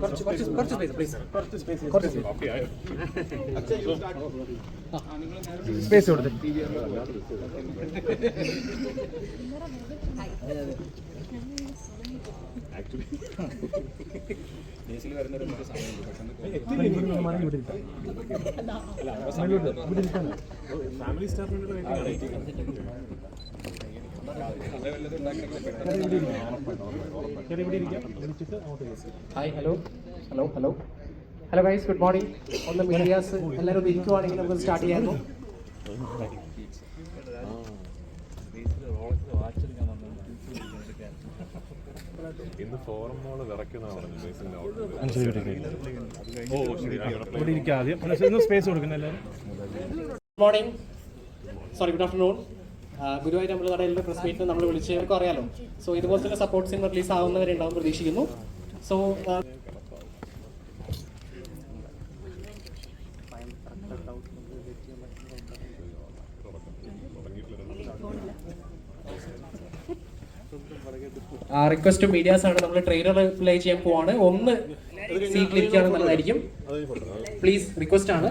കുറച്ച് കുറച്ച് കുറച്ച് സ്പേസ് പ്ലീസ് കുറച്ച് സ്പേസ് കുറച്ച് സ്പേസ് കൊടുത്ത്. സമയമുണ്ട് പെട്ടെന്ന് family സ്റ്റാഫിനോട് hi hello hello hello hello guys good morning ഒന്ന് മീഡിയാസ് എല്ലാവരും ഒന്ന് ഇരിക്കുവാണെങ്കിൽ നമുക്ക് സ്റ്റാർട്ട് ചെയ്യാമോ ഇന്ന് ഫോറം മോൾ സ്പേസ് എല്ലാവരും good morning sorry good afternoon Guruvayur കടയിലെ പ്രസ് മീറ്റിൽ നമ്മൾ വിളിച്ചവർക്കും അറിയാലോ. സോ ഇതുപോലത്തെ സപ്പോർട്ട് സിനിമ റിലീസ് ആവുന്നവരുണ്ടാവും പ്രതീക്ഷിക്കുന്നു. സോ റിക്വസ്റ്റ് മീഡിയാസ് ആണ് നമ്മൾ ട്രെയിലർ പ്ലേ ചെയ്യാൻ പോവാണ്. ഒന്ന് സീറ്റിലിരിക്കുകയാണ് നല്ലതായിരിക്കും പ്ലീസ് റിക്വസ്റ്റ് ആണ്.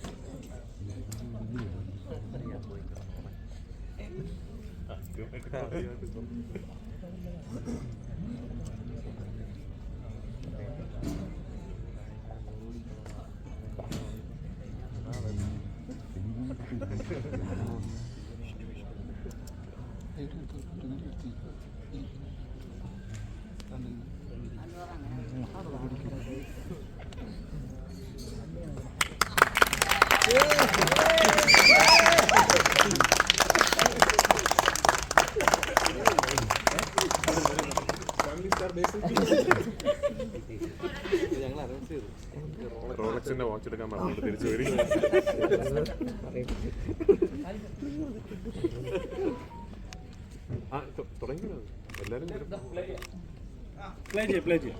Yeah. റോളക്സിന്റെ വാച്ച് എടുക്കാൻ പറഞ്ഞിട്ട് തിരിച്ചു വരും. ആ തൊ- തുടങ്ങിയോ എല്ലാരും പ്ലേ ചെയ്യാം പ്ലേ ചെയ്യാം.